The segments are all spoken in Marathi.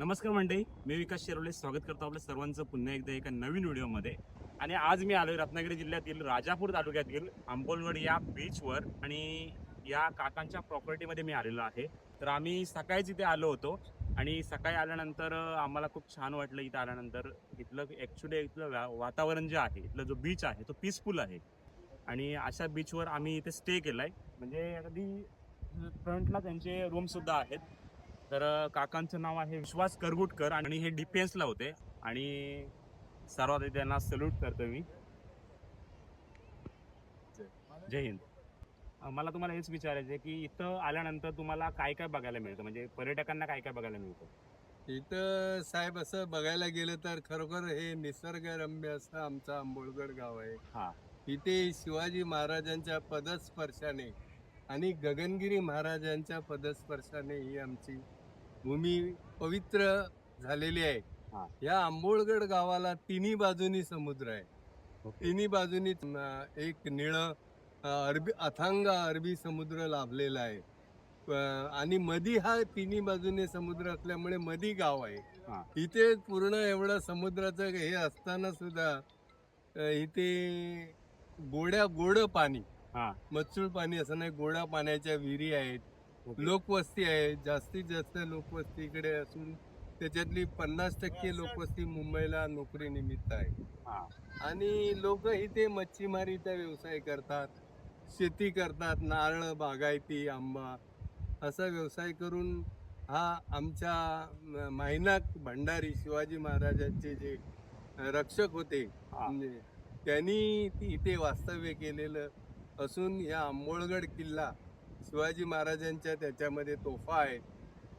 नमस्कार मंडळी मी विकास शेरोले स्वागत करतो आपल्या सर्वांचं पुन्हा एकदा एका नवीन व्हिडिओमध्ये. आणि आज मी आलोय रत्नागिरी जिल्ह्यातील राजापूर तालुक्यातील आंबोलगड या बीचवर आणि या काकांच्या प्रॉपर्टीमध्ये मी आलेलो आहे. तर आम्ही सकाळीच इथे आलो होतो आणि सकाळी आल्यानंतर आम्हाला खूप छान वाटलं इथं आल्यानंतर. इथलं ॲक्च्युली इथलं वा- वातावरण जे आहे इथलं जो बीच आहे तो पीसफुल आहे. आणि अशा बीचवर आम्ही इथे स्टे केलाय. म्हणजे अगदी फ्रंटला त्यांचे रूमसुद्धा आहेत. तर काकांचं नाव आहे विश्वास करगुटकर आणि हे डिफेन्सला होते. आणि सर्वात त्यांना सल्यूट करतो मी. जय हिंद. मला तुम्हाला हेच विचारायचं आहे की इथं आल्यानंतर तुम्हाला काय काय बघायला मिळतं? म्हणजे पर्यटकांना काय काय बघायला मिळतं? इथं साहेब असं बघायला गेलं तर खरोखर हे निसर्गरम्य असं आमचं आंबोळगड गाव आहे. हा. इथे शिवाजी महाराजांच्या पदस्पर्शाने आणि गगनगिरी महाराजांच्या पदस्पर्शाने ही आमची भूमी पवित्र झालेली. आहे. या आंबोळगड गावाला तिन्ही बाजूनी समुद्र आहे. तिन्ही बाजूनी एक निळं अरबी अथांग अरबी समुद्र लाभलेला आहे. आणि मधी हा तिन्ही बाजूने समुद्र असल्यामुळे मधी गाव. आहे. इथे पूर्ण एवढं समुद्राचं हे असताना सुद्धा इथे गोड्या गोड पाणी मच्छूळ पाणी असं नाही गोड्या पाण्याच्या विहिरी आहेत. लोकवस्ती आहे जास्तीत जास्त लोकवस्ती इकडे असून त्याच्यातली पन्नास टक्के लोकवस्ती मुंबईला नोकरी निमित्त आहे. हा. आणि लोक इथे मच्छीमारीचा व्यवसाय करतात शेती करतात नारळ बागायती आंबा असा व्यवसाय करून हा आमच्या मायनाक भंडारी शिवाजी महाराजांचे जे रक्षक होते. म्हणजे त्यांनी ती इथे वास्तव्य केलेलं असून या आंबोळगड किल्ला शिवाजी महाराजांच्या त्याच्यामध्ये तोफा आहे.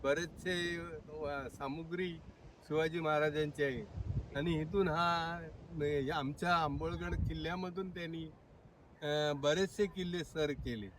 बरेचसे सामुग्री शिवाजी महाराजांची आहे. आणि इथून हा या आमच्या आंबोळगड किल्ल्यामधून त्यांनी बरेचसे किल्ले सर केले.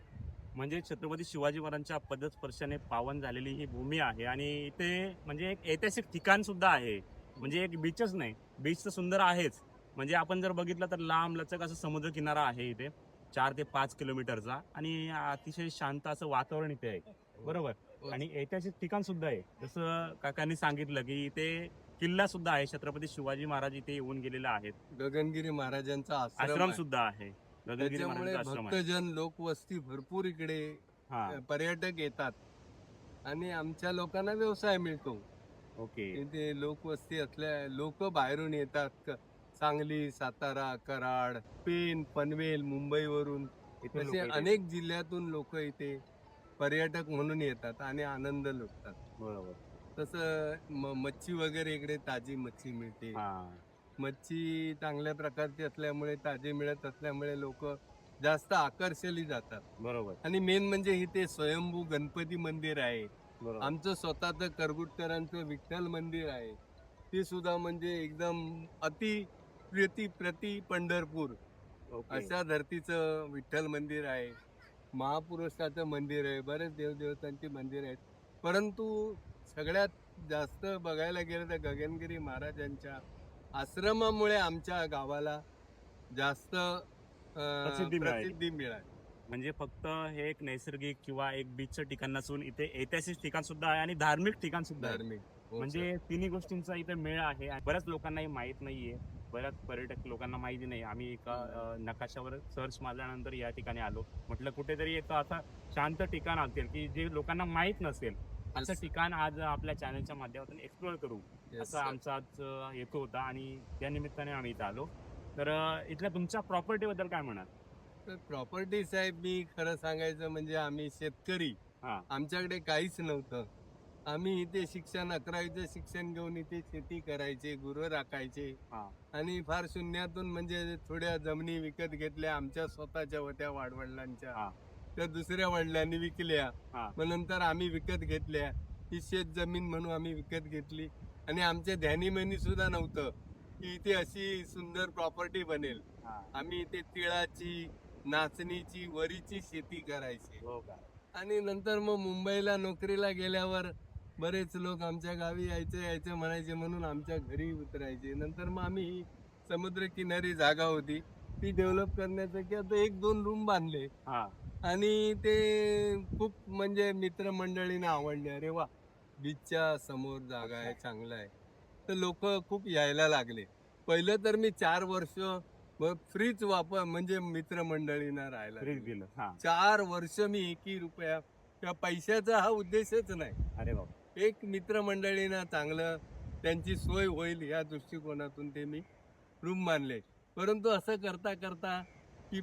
म्हणजे छत्रपती शिवाजी महाराजांच्या पदस्पर्शाने पावन झालेली ही भूमी आहे आणि इथे म्हणजे एक ऐतिहासिक ठिकाण सुद्धा आहे. म्हणजे एक बीचच नाही बीच तर सुंदर आहेच. म्हणजे आपण जर बघितलं तर लांब लचक असं समुद्र किनारा आहे इथे. चार ते पाच किलोमीटरचा आणि अतिशय शांत असं वातावरण इथे आहे. बरोबर? आणि ऐतिहासिक ठिकाण सुद्धा आहे. जसं काकांनी सांगितलं की इथे किल्ला सुद्धा आहे. छत्रपती शिवाजी महाराज इथे येऊन गेलेले आहेत. गगनगिरी महाराजांचा आश्रम. सुद्धा आहे. गगनगिरी महाराजांचा भक्तजन लोकवस्ती भरपूर इकडे हा. पर्यटक येतात. आणि आमच्या लोकांना व्यवसाय मिळतो. ओके. इथे लोकवस्ती असल्या लोक बाहेरून येतात. सांगली सातारा कराड पेन पनवेल मुंबईवरून. इथे- अनेक जिल्ह्यातून लोक इथे पर्यटक म्हणून येतात आणि आनंद लुटतात. बरोबर. तसं मच्छी वगैरे इकडे ताजी मच्छी मिळते. हा. मच्छी चांगल्या प्रकारची असल्यामुळे ताजी मिळत असल्यामुळे लोक जास्त आकर्षली जातात. बरोबर. आणि मेन म्हणजे इथे स्वयंभू गणपती मंदिर आहे. आमचं स्वतःचं करगुटकरांचं विठ्ठल मंदिर आहे. ते सुद्धा म्हणजे एकदम अति प्रति प्रति पंढरपूर. अशा धर्तीचं विठ्ठल मंदिर आहे. महापुरुषाचं मंदिर आहे. बरेच देवदेवतांची मंदिर आहेत. परंतु सगळ्यात जास्त बघायला गेलं तर गगनगिरी महाराजांच्या आश्रमामुळे आमच्या गावाला जास्त प्रसिद्धी मिळाली. म्हणजे फक्त हे एक नैसर्गिक किंवा एक बीचचं ठिकाण नसून इथे ऐतिहासिक ठिकाण सुद्धा आहे आणि धार्मिक ठिकाण सुद्धा धार्मिक. हो, म्हणजे तिन्ही गोष्टींचा इथे मेळ आहे बऱ्याच लोकांनाही माहीत नाहीये. बऱ्याच पर्यटक लोकांना माहिती नाही. आम्ही एका नकाशावर सर्च मारल्यानंतर या ठिकाणी आलो. म्हटलं कुठेतरी एक असं शांत ठिकाण असेल की जे लोकांना माहीत नसेल. असं. ठिकाण आज आपल्या चॅनलच्या माध्यमातून एक्सप्लोअर करू. असं. आमचा आज हेतू होता आणि त्या निमित्ताने आम्ही इथं आलो. तर इथल्या तुमच्या प्रॉपर्टी बद्दल काय म्हणाल? तर प्रॉपर्टी साहेब मी खरं सांगायचं म्हणजे आम्ही शेतकरी. हा. आमच्याकडे काहीच नव्हतं. आम्ही इथे शिक्षण अकरावीचं शिक्षण घेऊन इथे शेती करायचे गुरु राखायचे हा. आणि फार शून्यातून म्हणजे थोड्या जमिनी विकत घेतल्या आमच्या स्वतःच्या होत्या हा. वाडवडिलांच्या त्या दुसऱ्या वडिलांनी विकल्या हा. मग नंतर आम्ही विकत घेतल्या ही शेत जमीन म्हणून आम्ही विकत घेतली आणि आमच्या ध्यानीमनी सुद्धा नव्हतं की इथे अशी सुंदर प्रॉपर्टी बनेल हा. आम्ही इथे तिळाची नाचणीची वरीची शेती करायची हो का आणि नंतर मग मुंबईला नोकरीला गेल्यावर बरेच लोक आमच्या गावी यायचे यायचे म्हणायचे म्हणून आमच्या घरी उतरायचे. नंतर मग आम्ही समुद्रकिनारी जागा होती. ती डेव्हलप करण्याचं की आता एक दोन रूम बांधले. हा. आणि ते खूप म्हणजे मित्रमंडळीने आवडले. अरे वा बीचच्या समोर जागा आहे चांगलं आहे. तर लोक खूप यायला लागले. पहिलं तर मी चार वर्ष फ्रीच वापर म्हणजे मित्रमंडळींना राहायला फ्रीज दिलं. चार वर्ष मी एकही रुपया किंवा पैशाचा हा उद्देशच नाही. अरे बाबा एक मित्रमंडळींना चांगलं त्यांची सोय होईल या दृष्टिकोनातून ते मी रूम मानले. परंतु असं करता करता की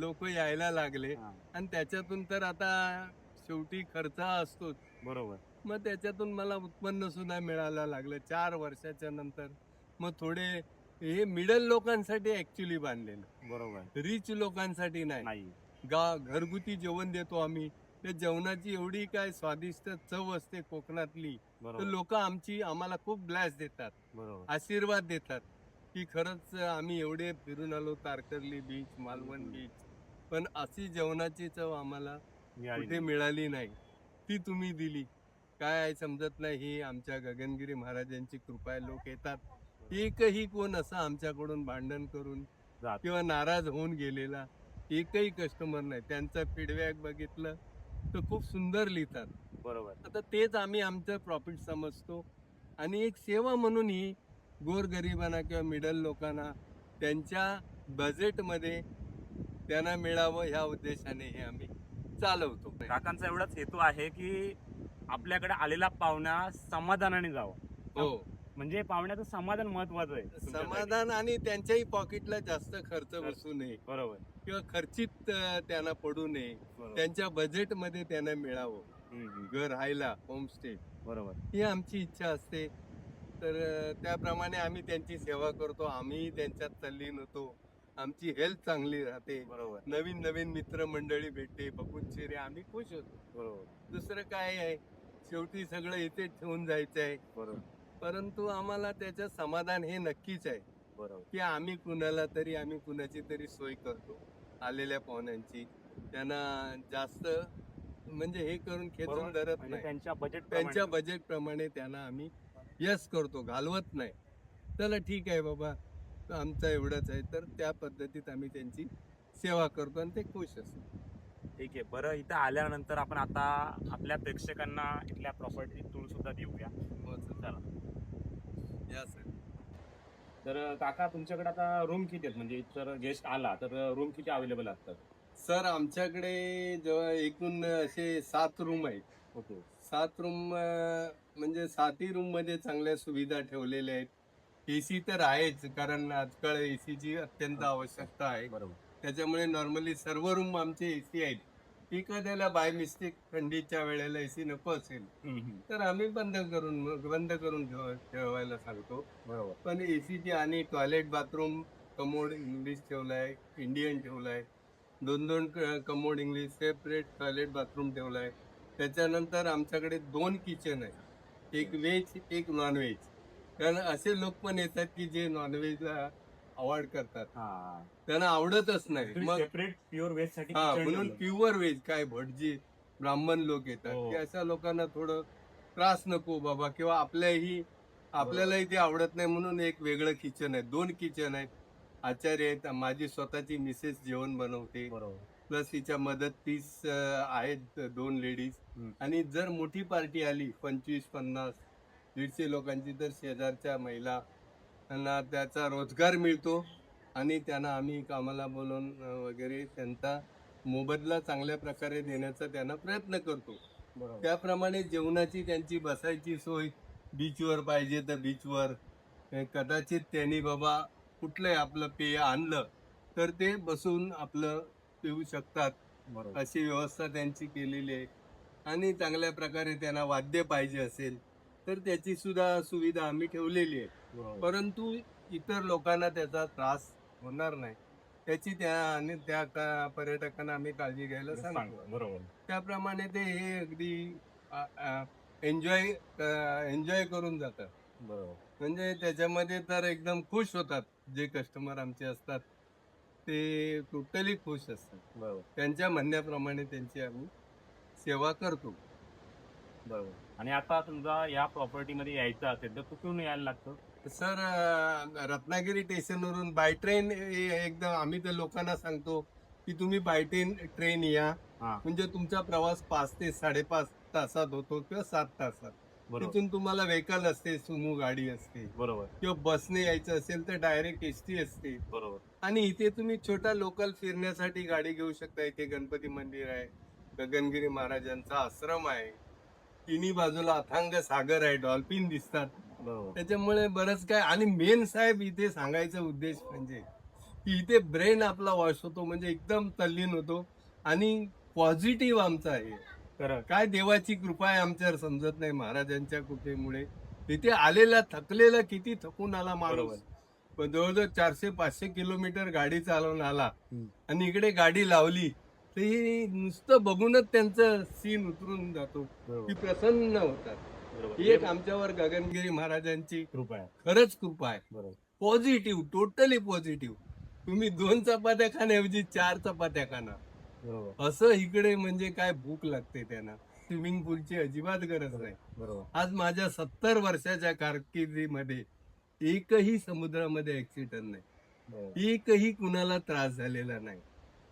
लोक यायला लागले. आणि त्याच्यातून तर आता शेवटी खर्च असतोच. बरोबर. मग त्याच्यातून मला उत्पन्न सुद्धा मिळायला लागलं. चार वर्षाच्या नंतर मग थोडे हे मिडल लोकांसाठी ऍक्च्युली बांधलेलं. बरोबर. रिच लोकांसाठी नाही. नाही. गा घरगुती जेवण देतो आम्ही. त्या जेवणाची एवढी काय स्वादिष्ट चव असते कोकणातली तर लोक आमची आम्हाला खूप ब्लॅस देतात आशीर्वाद देतात की खरंच आम्ही एवढे फिरून आलो तारकर्ली बीच मालवण बीच पण अशी जेवणाची चव आम्हाला कुठे मिळाली नाही. ती तुम्ही दिली. काय समजत नाही ही आमच्या गगनगिरी महाराजांची कृपा आहे. लोक येतात. एकही कोण असं आमच्याकडून भांडण करून. किंवा नाराज होऊन गेलेला एकही कस्टमर नाही. त्यांचा फीडबॅक बघितलं तर खूप सुंदर लिहितात. बरोबर. आता तेच आम्ही आमचं प्रॉफिट समजतो. आणि एक सेवा म्हणून ही गोरगरिबांना किंवा मिडल लोकांना त्यांच्या बजेटमध्ये त्यांना मिळावं ह्या उद्देशाने हे आम्ही चालवतो. काकांचा एवढाच हेतू आहे की आपल्याकडे आलेला पाहुणा समाधानाने जावं. हो. म्हणजे पाहुण्याचं समाधान महत्वाचं आहे तुमच्यासाठी. समाधान आणि त्यांच्याही पॉकेटला जास्त खर्च बसू नये. बरोबर. किंवा खर्चित अं, त्यांना पडू नये. बरोबर. त्यांच्या बजेटमध्ये त्यांना मिळावं. हम्म, हम्म. घर राहायला होमस्टे बरोबर. ही आमची इच्छा असते. तर अं, त्याप्रमाणे आम्ही त्यांची सेवा करतो. आम्ही त्यांच्यात तल्लीन होतो. आमची हेल्थ चांगली राहते. बरोबर. नवीन नवीन मित्रमंडळी भेटते. बघून चेहरे आम्ही खुश होतो. बरोबर. दुसरं काय आहे? शेवटी सगळं इथे ठेवून जायचं आहे बरोबर. परंतु आम्हाला त्याचं समाधान हे नक्कीच आहे. बरोबर. की आम्ही कुणाला तरी आम्ही कुणाची तरी सोय करतो आलेल्या पाहुण्यांची. त्यांना जास्त म्हणजे हे करून खेचून बरोबर. धरत म्हणजे नाही. त्यांच्या बजेट त्यांच्या बजेट प्रमाणे त्यांना आम्ही यस करतो घालवत नाही. चला ठीक आहे बाबा आमचा एवढंच आहे. तर त्या पद्धतीत आम्ही त्यांची सेवा करतो आणि ते खुश असतात. ठीक आहे. बरं इथं आल्यानंतर आपण आता आपल्या प्रेक्षकांना इथल्या प्रॉपर्टी टूर सुद्धा देऊया चला या सर तर काका तुमच्याकडे आता रूम किती आहेत? म्हणजे जर गेस्ट आला तर रूम किती अवेलेबल असतात? सर आमच्याकडे जेव्हा एकूण असे सात रूम आहेत. ओके. सात रूम म्हणजे सातही रूममध्ये चांगल्या सुविधा ठेवलेल्या आहेत. एसी तर आहेच कारण आजकाल एसीची अत्यंत आवश्यकता आहे. बरोबर. त्याच्यामुळे नॉर्मली सर्व रूम आमचे एसी आहेत. एखाद्याला बाय मिस्टेक थंडीच्या वेळेला एसी नको असेल तर आम्ही बंद करून बंद करून ठेव- ठेवायला सांगतो. बरोबर. पण एसीची आणि टॉयलेट बाथरूम कमोड इंग्लिश ठेवलाय इंडियन ठेवलाय दोन दोन commode English separate toilet bathroom ठेवलाय. त्याच्यानंतर आमच्याकडे दोन किचन आहे एक व्हेज एक नॉन व्हेज कारण असे लोक पण येतात की जे नॉनव्हेजला अवॉइड करतात. हा. त्यांना आवडतच नाही. मग सेपरेट प्युअर वेजसाठी हा kitchen म्हणून ठेवलं. प्युअर व्हेज काय भटजी ब्राह्मण लोक येतात. हो. की अशा लोकांना थोडं त्रास नको बाबा किंवा आपल्याही आपल्यालाही ते आवडत नाही म्हणून एक वेगळं किचन आहे. दोन किचन आहेत. आचार्य आहेत. माझी स्वतःची मिसेस जेवण बनवते. बरोबर. प्लस तिच्या मदतीस अं, आहेत दोन लेडीज हम्म. आणि जर मोठी पार्टी आली पंचवीस पन्नास दीडशे लोकांची तर शेजारच्या महिला त्यांना त्याचा रोजगार मिळतो आणि त्यांना आम्ही कामाला बोलवून वगैरे त्यांचा मोबदला चांगल्या प्रकारे देण्याचा त्यांना प्रयत्न करतो. त्याप्रमाणे जेवणाची त्यांची बसायची सोय बीचवर पाहिजे तर बीचवर कदाचित त्यांनी बाबा कुठलंही आपलं पेय आणलं तर ते बसून आपलं पिऊ शकतात अशी व्यवस्था त्यांची केलेली आहे. आणि चांगल्या प्रकारे त्यांना वाद्य पाहिजे असेल तर त्याची सुद्धा सुविधा आम्ही ठेवलेली आहे. परंतु इतर लोकांना त्याचा त्रास होणार नाही. त्याची त्या आणि त्या का- पर्यटकांना आम्ही काळजी घ्यायला सांगतो सांग बरोबर. त्याप्रमाणे ते हे अगदी एन्जॉय एन्जॉय करून जातात. बरोबर. म्हणजे त्याच्यामध्ये तर एकदम खुश होतात. जे कस्टमर आमचे असतात ते टोटली खुश असतात. बरोबर. त्यांच्या म्हणण्याप्रमाणे त्यांची आम्ही सेवा करतो. बरोबर. आणि आता समजा या प्रॉपर्टी मध्ये यायचं असेल तर कुठून यायला लागतं? सर रत्नागिरी स्टेशनवरून बाय ट्रेन एकदम आम्ही तर लोकांना सांगतो की तुम्ही बाय ट्रेन ट्रेन या. म्हणजे तुमचा प्रवास पाच ते साडेपाच तासात होतो किंवा सात तासात. तिथून तुम्हाला व्हेकल असते सुमो गाडी असते. बरोबर. किंवा बसने यायचं असेल तर डायरेक्ट एस टी असते. बरोबर. आणि इथे तुम्ही छोटा लोकल फिरण्यासाठी गाडी घेऊ शकता. इथे गणपती मंदिर आहे गगनगिरी महाराजांचा आश्रम आहे. तिन्ही बाजूला अथांग सागर आहे डॉल्फिन दिसतात. त्याच्यामुळे बरंच काय. आणि मेन साहेब इथे सांगायचा उद्देश म्हणजे की इथे ब्रेन आपला वॉश होतो म्हणजे एकदम तल्लीन होतो. आणि पॉझिटिव्ह आमचा आहे. काय देवाची कृपा आहे आमच्यावर समजत नाही महाराजांच्या कृपेमुळे. तिथे आलेला थकलेला किती थकून आला माणूस. पण जवळजवळ चारशे पाचशे किलोमीटर गाडी चालवून आला. आणि इकडे गाडी लावली तर हे नुसतं बघूनच त्यांचं सीन उतरून जातो. ती बरोबर प्रसन्न होतात. ही एक आमच्यावर गगनगिरी महाराजांची कृपा आहे. खरंच कृपा आहे. बरोबर. पॉझिटिव्ह टोटली पॉझिटिव्ह तुम्ही दोन चपात्या खाण्याऐवजी चार चपात्या खाना बरोबर. असं इकडे म्हणजे काय भूक लागते त्यांना. स्विमिंग पूलची अजिबात गरज नाही. बरोबर. आज माझ्या सत्तर वर्षाच्या कारकिर्दीमध्ये एकही समुद्रामध्ये ऍक्सिडेंट नाही. एकही कुणाला त्रास झालेला नाही.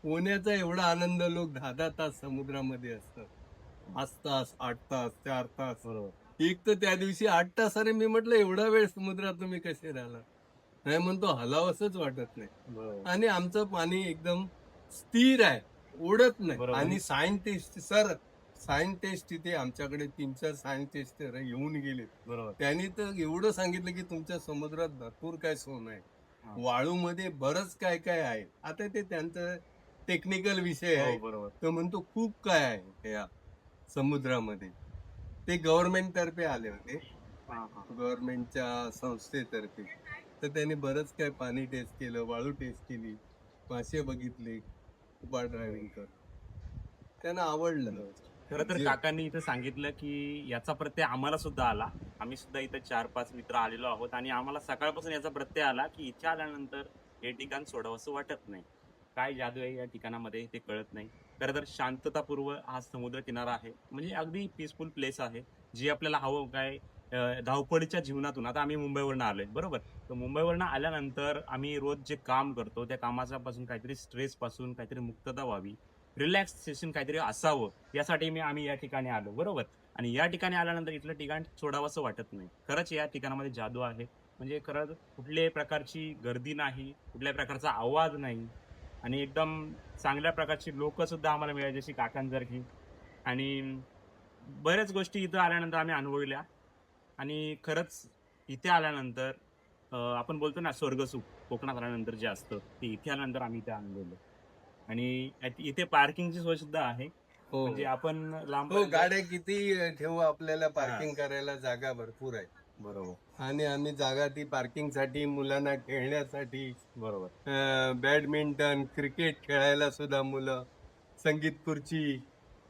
पोहण्याचा एवढा आनंद लोक दहा दहा तास समुद्रामध्ये असतात. पाच तास आठ तास चार तास. बरोबर. एक तर त्या दिवशी आठ तास अरे मी म्हटलं एवढा वेळ समुद्रात तुम्ही कसे राहिला नाही म्हणतो हलावसच वाटत नाही. आणि आमचं पाणी एकदम स्थिर आहे ओढत नाही. आणि सायंटिस्ट सर सायंटिस्ट तिथे आमच्याकडे तीन चार सायंटिस्ट येऊन गेले. बरोबर. त्यांनी तर एवढं सांगितलं की तुमच्या समुद्रात भरपूर काय सोन आहे. हा. वाळूमध्ये बरंच काय काय आहे. आता ते त्यांचं टेक्निकल विषय आहे. हो, बरोबर. तो म्हणतो खूप काय आहे या समुद्रामध्ये. ते गव्हर्नमेंट तर्फे आले होते. हा, हा. गव्हर्नमेंटच्या संस्थेतर्फे. तर त्यांनी बरंच काय पाणी टेस्ट केलं वाळू टेस्ट केली मासे बघितले स्कुबा ड्रायव्हिंग कर. त्यांना आवडलं. खरं तर काकांनी इथं सांगितलं की याचा प्रत्यय आम्हाला सुद्धा आला. आम्ही सुद्धा इथं चार पाच मित्र आलेलो आहोत आणि आम्हाला सकाळपासून याचा प्रत्यय आला की इथे आल्यानंतर हे ठिकाण सोडावंसं वाटत नाही. काय जादू आहे या ठिकाणामध्ये ते कळत नाही. खरं तर शांततापूर्व हा समुद्र किनारा आहे. म्हणजे अगदी पीसफुल प्लेस आहे. जी आपल्याला हवं काय धावपळीच्या जीवनातून. आता आम्ही मुंबईवरनं आलोय बरोबर? तर मुंबईवरनं आल्यानंतर आम्ही रोज जे काम करतो त्या कामाच्यापासून काहीतरी स्ट्रेस पासून काहीतरी मुक्तता व्हावी रिलॅक्सेशन काहीतरी असावं यासाठी मी आम्ही या ठिकाणी आलो बरोबर? आणि या ठिकाणी आल्यानंतर इथलं ठिकाण सोडावंसं वाटत नाही. खरंच या ठिकाणामध्ये जादू आहे. म्हणजे खरंच कुठल्याही प्रकारची गर्दी नाही कुठल्याही प्रकारचा आवाज नाही. आणि एकदम चांगल्या प्रकारची लोक सुद्धा आम्हाला मिळाली जशी काकांसारखी. आणि बऱ्याच गोष्टी इथं आल्यानंतर आम्ही अनुभवल्या. आणि खरंच इथे आल्यानंतर आपण बोलतो ना स्वर्गसुख कोकणात आल्यानंतर जे असतं ते इथे आल्यानंतर आम्ही इथे अनुभवलं. आणि इथे पार्किंगची सोय सुद्धा आहे. हो. म्हणजे आपण लांब हो गाड्या किती ठेवू आपल्याला पार्किंग करायला जागा भरपूर आहे. बरोबर. आणि आम्ही जागा ती पार्किंगसाठी मुलांना खेळण्यासाठी बरोबर. बॅडमिंटन क्रिकेट खेळायला सुद्धा मुलं संगीत खुर्ची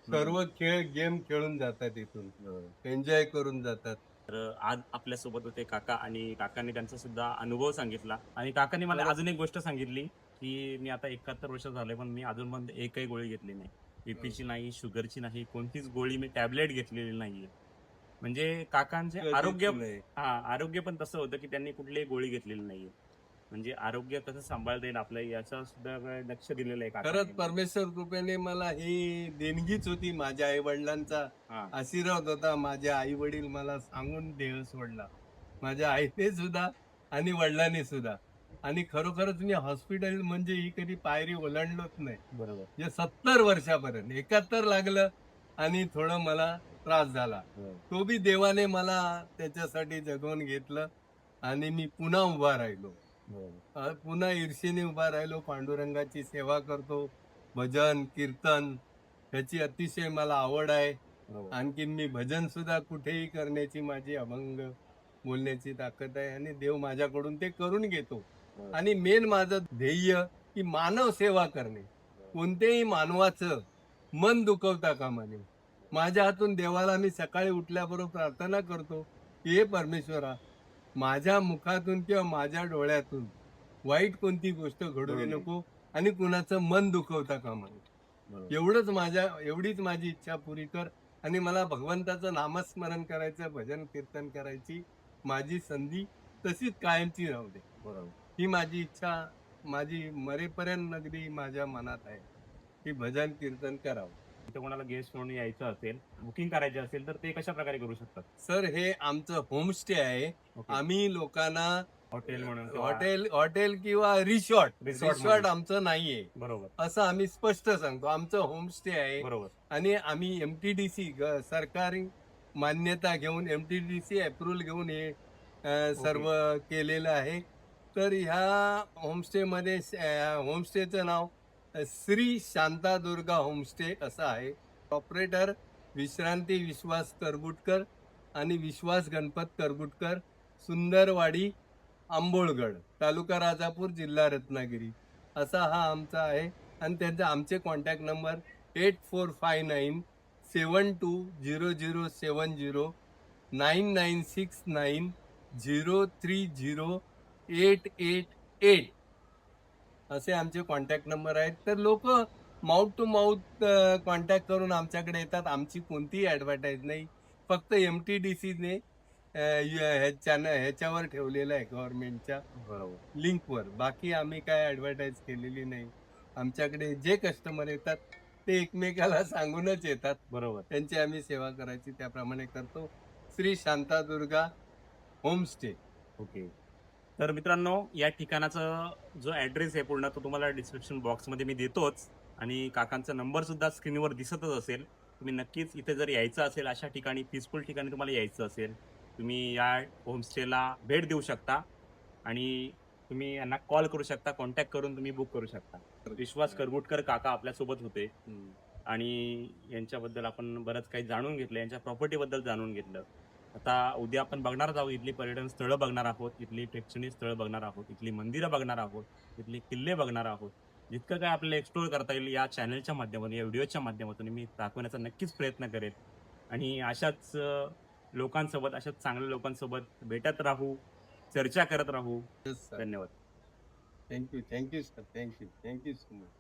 सर्व खेळ गेम खेळून जातात इथून. एन्जॉय करून जातात. तर आज आपल्यासोबत होते काका आणि काकांनी त्यांचा सुद्धा अनुभव सांगितला. आणि काकांनी मला. अजून एक गोष्ट सांगितली की मी आता एकाहत्तर वर्ष झाले पण मी अजून पण एकही गोळी घेतली नाही. बीपीची नाही शुगरची नाही कोणतीच गोळी मी टॅबलेट घेतलेली नाहीये. म्हणजे काकांचे आरोग्य. हा आरोग्य पण तसं होतं की त्यांनी कुठलीही गोळी घेतलेली नाहीये. म्हणजे आरोग्य कसं सांभाळता येईल आपलं याचं सुद्धा लक्ष दिलेलं आहे खरंच. परमेश्वर कृपेने मला ही देणगीच होती माझ्या आई वडिलांचा आशीर्वाद होता. माझे आई वडील मला सांगून देह सोडला. माझ्या आईने सुद्धा आणि वडिलांनी सुद्धा. आणि खरोखरच मी हॉस्पिटल म्हणजे ही कधी पायरी ओलांडलोच नाही. बरोबर. म्हणजे सत्तर वर्षापर्यंत एकाहत्तर लागलं आणि थोडं मला त्रास झाला. तो बी देवाने मला त्याच्यासाठी जगवून घेतलं आणि मी पुन्हा उभा राहिलो. अ, पुन्हा ईर्षेने उभा राहिलो पांडुरंगाची सेवा करतो भजन कीर्तन ह्याची अतिशय मला आवड आहे. बरोबर आणखी मी भजन सुद्धा कुठेही करण्याची माझी अभंग बोलण्याची ताकद आहे आणि देव माझ्याकडून ते करून घेतो. आणि मेन माझं ध्येय की मानव सेवा करणे. कोणत्याही मानवाचं मन दुखवता कामा नये. माझ्या हातून देवाला मी सकाळी उठल्याबरोबर प्रार्थना करतो की हे परमेश्वरा माझ्या मुखातून किंवा माझ्या डोळ्यातून वाईट कोणती गोष्ट घडू. नको आणि कुणाचं मन दुखवता कामा नये. बरोबर. एवढंच माझ्या एवढीच माझी इच्छा पुरी कर आणि मला भगवंताचं नामस्मरण करायचं भजन कीर्तन करायची माझी संधी तशीच कायमची राहू दे. बरोबर. ही माझी इच्छा माझी मरेपर्यंत अगदी माझ्या मनात आहे. की भजन कीर्तन करावं. तिथे कोणाला गेस्ट म्हणून यायचं असेल बुकिंग करायची असेल तर ते कशा प्रकारे करू शकतात? सर हे आमचं होमस्टे आहे. आम्ही लोकांना हॉटेल म्हणून किंवा- हॉटेल हॉटेल किंवा रिसॉर्ट Resort रिसॉर्ट. आमचं नाहीये. बरोबर. असं आम्ही स्पष्ट सांगतो. आमचं होमस्टे आहे. बरोबर. आणि आम्ही एमटीडीसी सरकारी मान्यता घेऊन एमटीडीसी अप्रुव्हल घेऊन हे अ, सर्व केलेलं आहे. तर ह्या होमस्टेमध्ये अ, होमस्टेचं नाव श्री शांतादुर्गा होमस्टे असं आहे. ऑपरेटर विश्रांती विश्वास करगुटकर आणि विश्वास गणपत करगुटकर सुंदरवाडी आंबोळगड तालुका राजापूर जिल्हा रत्नागिरी. असा हा आमचा आहे. आणि त्यांचा आमचे contact number eight four five nine seven two zero zero seven zero nine nine six nine zero three zero eight eight eight असे आमचे कॉन्टॅक्ट नंबर आहेत. तर लोक माउथ टू माउथ कॉन्टॅक्ट करून आमच्याकडे येतात. आमची कोणतीही ॲडव्हर्टाईज नाही. फक्त एम टी डी सीने चॅनल ह्याच्यावर ठेवलेलं आहे गव्हर्नमेंटच्या बरोबर. लिंकवर बाकी आम्ही काय ॲडव्हर्टाईज केलेली नाही. आमच्याकडे जे कस्टमर येतात ते एकमेकाला सांगूनच येतात. बरोबर. त्यांची आम्ही सेवा करायची त्याप्रमाणे करतो. श्री शांतादुर्गा होमस्टे. ओके. तर मित्रांनो या ठिकाणाचा जो ॲड्रेस आहे पूर्ण तो तुम्हाला डिस्क्रिप्शन बॉक्समध्ये मी देतोच. आणि काकांचा नंबर सुद्धा स्क्रीनवर दिसतच असेल. तुम्ही नक्कीच इथे जर यायचं असेल अशा ठिकाणी पीसफुल ठिकाणी तुम्हाला यायचं असेल तुम्ही या होमस्टेला भेट देऊ शकता. आणि तुम्ही यांना कॉल करू शकता कॉन्टॅक्ट करून तुम्ही बुक करू शकता. विश्वास करगुटकर काका आपल्यासोबत होते. आणि यांच्याबद्दल आपण बरंच काही जाणून घेतलं यांच्या प्रॉपर्टीबद्दल जाणून घेतलं. आता उद्या आपण बघणार आहोत इथली पर्यटन स्थळं बघणार आहोत इथली प्रेक्षणीय स्थळं बघणार आहोत इथली मंदिरं बघणार आहोत इथले किल्ले बघणार आहोत. जितकं काय आपल्याला एक्सप्लोर करता येईल या चॅनलच्या माध्यमातून या व्हिडिओच्या माध्यमातून मी दाखवण्याचा नक्कीच प्रयत्न करेन आणि अशाच लोकांसोबत अशाच चांगल्या लोकांसोबत भेटत राहू चर्चा करत राहू. धन्यवाद. Thank you thank you sir thank you thank you so much